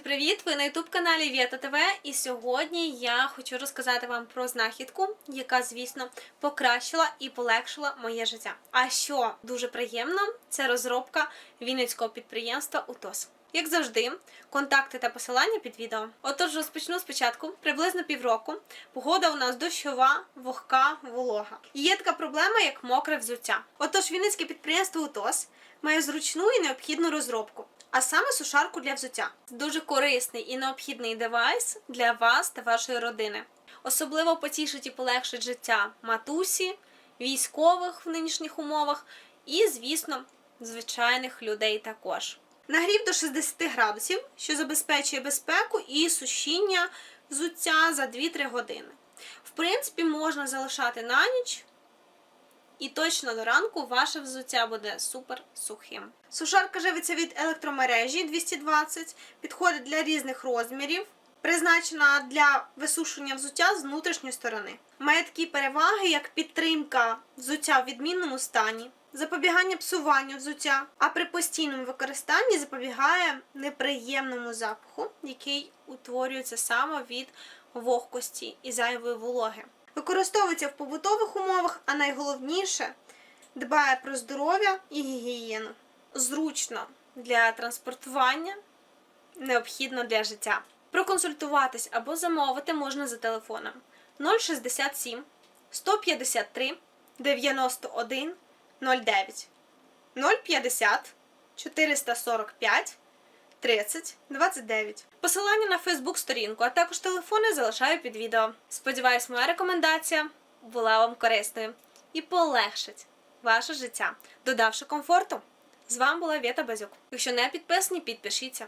Друзі, привіт! Ви на youtube каналі Вєта ТВ. І сьогодні я хочу розказати вам про знахідку, яка, звісно, покращила і полегшила моє життя. А що дуже приємно, це розробка вінницького підприємства УТОС. Як завжди, контакти та посилання під відео. Отож, розпочну спочатку. Приблизно півроку. Погода у нас дощова, вогка, волога. І є така проблема, як мокре взуття. Отож, Вінницьке підприємство УТОС має зручну і необхідну розробку. А саме сушарку для взуття. Дуже корисний і необхідний девайс для вас та вашої родини. Особливо потішить і полегшить життя матусі, військових в нинішніх умовах і, звісно, звичайних людей також. Нагрів до 60 градусів, що забезпечує безпеку і сушіння взуття за 2-3 години. В принципі, можна залишати на ніч, і точно до ранку ваше взуття буде супер сухим. Сушарка живиться від електромережі 220, підходить для різних розмірів, призначена для висушення взуття з внутрішньої сторони. Має такі переваги, як підтримка взуття в відмінному стані, запобігання псуванню взуття, а при постійному використанні запобігає неприємному запаху, який утворюється саме від вогкості і зайвої вологи. Використовується в побутових умовах, а найголовніше дбає про здоров'я і гігієну. Зручно для транспортування, необхідно для життя. Проконсультуватись або замовити можна за телефоном 067 153 91 09 050 445 30 29. Посилання на Фейсбук сторінку, а також телефони залишаю під відео. Сподіваюсь, моя рекомендація була вам корисною і полегшить ваше життя, додавши комфорту. З вами була Вєта Базюк. Якщо не підписані, підпишіться.